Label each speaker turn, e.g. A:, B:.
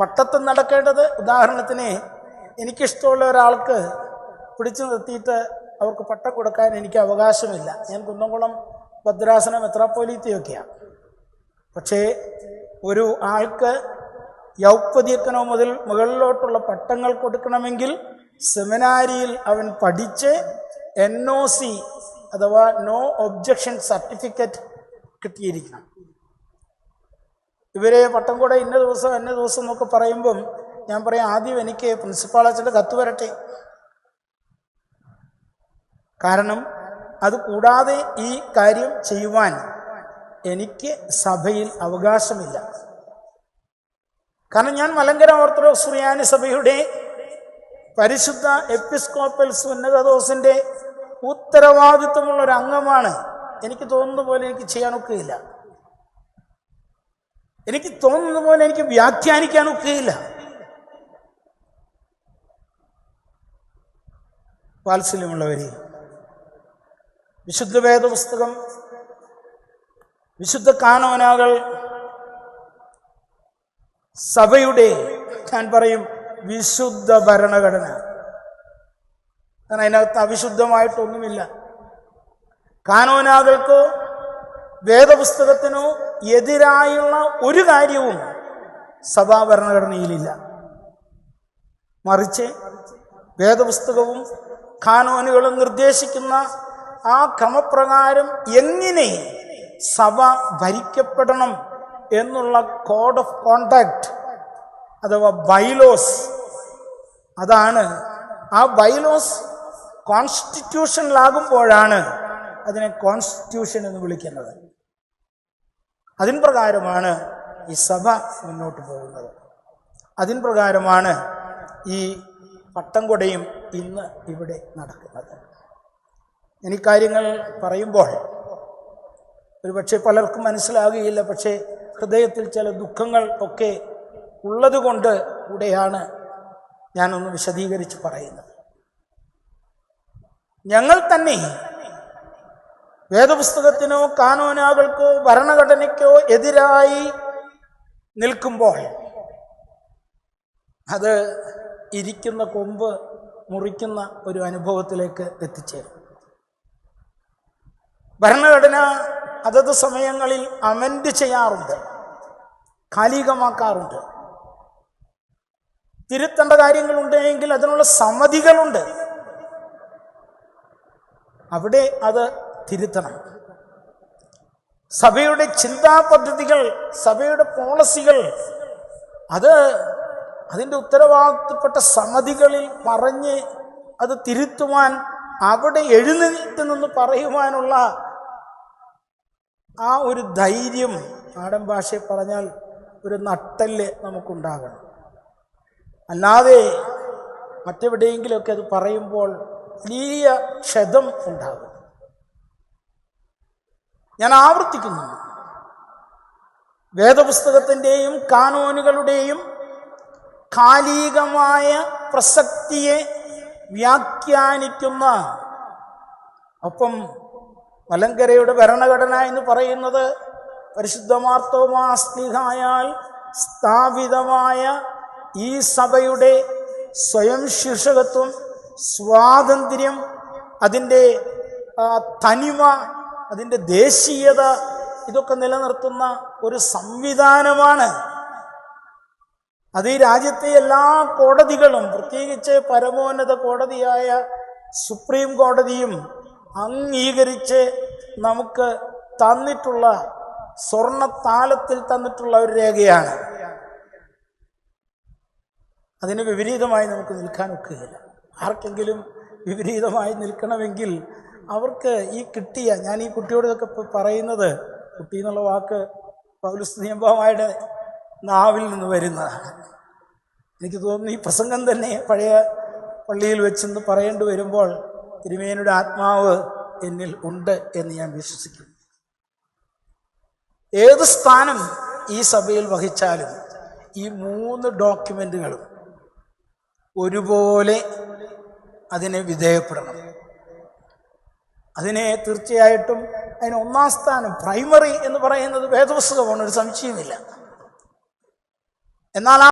A: പട്ടത്ത് നടക്കേണ്ടത് ഉദാഹരണത്തിന് എനിക്കിഷ്ടമുള്ള ഒരാൾക്ക് പിടിച്ചു നിർത്തിയിട്ട് അവർക്ക് പട്ടം കൊടുക്കാൻ എനിക്ക് അവകാശമില്ല. ഞാൻ കുന്നംകുളം ഭദ്രാസനം മെത്രാപ്പോലീത്തയൊക്കെയാണ് പക്ഷേ ഒരു ആൾക്ക് യൗപ്പതിയക്കനോ മുതൽ മുകളിലോട്ടുള്ള പട്ടങ്ങൾ കൊടുക്കണമെങ്കിൽ സെമിനാരിയിൽ അവൻ പഠിച്ച് എൻ ഒ സി അഥവാ നോ ഒബ്ജക്ഷൻ സർട്ടിഫിക്കറ്റ് കിട്ടിയിരിക്കണം. ഇവരെ പട്ടം കൂടെ ഇന്ന ദിവസം ഇന്ന ദിവസം എന്നൊക്കെ പറയുമ്പം ഞാൻ പറയാം ആദ്യം എനിക്ക് പ്രിൻസിപ്പാൾ അച്ഛന്റെ കത്ത് വരട്ടെ. കാരണം അത് കൂടാതെ ഈ കാര്യം ചെയ്യുവാൻ എനിക്ക് സഭയിൽ അവകാശമില്ല. കാരണം ഞാൻ മലങ്കര ഓർത്തഡോക്സ് സുറിയാനി സഭയുടെ പരിശുദ്ധ എപ്പിസ്കോപ്പൽ സുന്നതദോസിന്റെ ഉത്തരവാദിത്വമുള്ള ഒരു അംഗമാണ് എനിക്ക് തോന്നുന്ന പോലെ എനിക്ക് ചെയ്യാനൊക്കെയില്ല. എനിക്ക് തോന്നുന്ന പോലെ എനിക്ക് വ്യാഖ്യാനിക്കാൻ ഒക്കെയില്ല. വാത്സല്യമുള്ളവരെ വിശുദ്ധ വേദപുസ്തകം വിശുദ്ധ കാനോനാകൾ സഭയുടെ ഞാൻ പറയും വിശുദ്ധ ഭരണഘടന. കാരണം അതിനകത്ത് അവിശുദ്ധമായിട്ടൊന്നുമില്ല. കാനോനാകൾക്കോ വേദപുസ്തകത്തിനോ എതിരായുള്ള ഒരു കാര്യവും സഭാ ഭരണഘടനയിലില്ല. മറിച്ച് വേദപുസ്തകവും ഖാനോനുകളും നിർദ്ദേശിക്കുന്ന ആ ക്രമപ്രകാരം എങ്ങനെ സഭ ഭരിക്കപ്പെടണം എന്നുള്ള കോഡ് ഓഫ് കോണ്ടാക്ട് അഥവാ ബൈലോസ് അതാണ് ആ ബൈലോസ് കോൺസ്റ്റിറ്റ്യൂഷനിലാകുമ്പോഴാണ് അതിനെ കോൺസ്റ്റിറ്റ്യൂഷൻ എന്ന് വിളിക്കുന്നത്. അതിൻ പ്രകാരമാണ് ഈ സഭ മുന്നോട്ട് പോകുന്നത്. അതിൻ പ്രകാരമാണ് ഈ പട്ടം കൊടയും ഇന്ന് ഇവിടെ നടക്കുന്നത്. ഇനി കാര്യങ്ങൾ പറയുമ്പോൾ ഒരുപക്ഷെ പലർക്കും മനസ്സിലാകുകയില്ല പക്ഷേ ഹൃദയത്തിൽ ചില ദുഃഖങ്ങൾ ഒക്കെ ഉള്ളതുകൊണ്ട് കൂടെയാണ് ഞാനൊന്ന് വിശദീകരിച്ച് പറയുന്നത്. ഞങ്ങൾ തന്നെ വേദപുസ്തകത്തിനോ കാനോനാകൾക്കോ ഭരണഘടനയ്ക്കോ എതിരായി നിൽക്കുമ്പോൾ അത് ഇരിക്കുന്ന കൊമ്പ് മുറിക്കുന്ന ഒരു അനുഭവത്തിലേക്ക് എത്തിച്ചേരും. ഭരണഘടന അതത് സമയങ്ങളിൽ അമെൻഡ് ചെയ്യാറുണ്ട് കാലികമാക്കാറുണ്ട്. തിരുത്തേണ്ട കാര്യങ്ങളുണ്ടെങ്കിൽ അതിനുള്ള സമ്മതികളുണ്ട് അവിടെ അത് തിരുത്തണം. സഭയുടെ ചിന്താ പദ്ധതികൾ സഭയുടെ പോളിസികൾ അത് അതിന്റെ ഉത്തരവാദിത്തപ്പെട്ട സമിതികളിൽ പറഞ്ഞ് അത് തിരുത്തുവാൻ അവിടെ എഴുന്നേറ്റ് നിന്ന് പറയുവാനുള്ള ആ ഒരു ധൈര്യം നാടൻ ഭാഷയിൽ പറഞ്ഞാൽ ഒരു നട്ടൽ നമുക്കുണ്ടാകണം. അല്ലാതെ മറ്റെവിടെയെങ്കിലുമൊക്കെ അത് പറയുമ്പോൾ വലിയ ക്ഷതം ഉണ്ടാകും. ഞാൻ ആവർത്തിക്കുന്നു. വേദപുസ്തകത്തിന്റെയും കാനോനുകളുടെയും കാലികമായ പ്രസക്തിയെ വ്യാഖ്യാനിക്കുന്ന ഒപ്പം മലങ്കരയുടെ ഭരണഘടന എന്ന് പറയുന്നത് പരിശുദ്ധമാർത്തോമാസ്ലിഹായാൽ സ്ഥാപിതമായ ഈ സഭയുടെ സ്വയം ശീർഷകത്വം സ്വാതന്ത്ര്യം അതിന്റെ തനിമ അതിന്റെ ദേശീയത ഇതൊക്കെ നിലനിർത്തുന്ന ഒരു സംവിധാനമാണ്. അത് ഈ രാജ്യത്തെ എല്ലാ കോടതികളും പ്രത്യേകിച്ച് പരമോന്നത കോടതിയായ സുപ്രീം കോടതിയും അംഗീകരിച്ച് നമുക്ക് തന്നിട്ടുള്ള സ്വർണത്താലത്തിൽ തന്നിട്ടുള്ള ഒരു രേഖയാണ്. അതിന് വിപരീതമായി നമുക്ക് നിൽക്കാൻ ഒക്കുകയില്ല. ആർക്കെങ്കിലും വിപരീതമായി നിൽക്കണമെങ്കിൽ അവർക്ക് ഈ കിട്ടിയ ഞാൻ ഈ കുട്ടിയോടൊക്കെ പറയുന്നത് കുട്ടി എന്നുള്ള വാക്ക് പൗലുസ് നിയമ്പമായുടെ നാവിൽ നിന്ന് വരുന്നതാണ് എനിക്ക് തോന്നുന്നു ഈ പ്രസംഗം തന്നെ പഴയ പള്ളിയിൽ വെച്ചെന്ന് പറയേണ്ടി വരുമ്പോൾ തിരുമേനിയുടെ ആത്മാവ് എന്നിൽ ഉണ്ട് എന്ന് ഞാൻ വിശ്വസിക്കുന്നു. ഏത് സ്ഥാനം ഈ സഭയിൽ വഹിച്ചാലും ഈ മൂന്ന് ഡോക്യുമെന്റുകളും ഒരുപോലെ അതിനെ വിധേയപ്പെടണം. അതിനെ തീർച്ചയായിട്ടും അതിന് ഒന്നാം സ്ഥാനം പ്രൈമറി എന്ന് പറയുന്നത് വേദപുസ്തകമാണ് ഒരു സംശയമില്ല എന്നാൽ ആ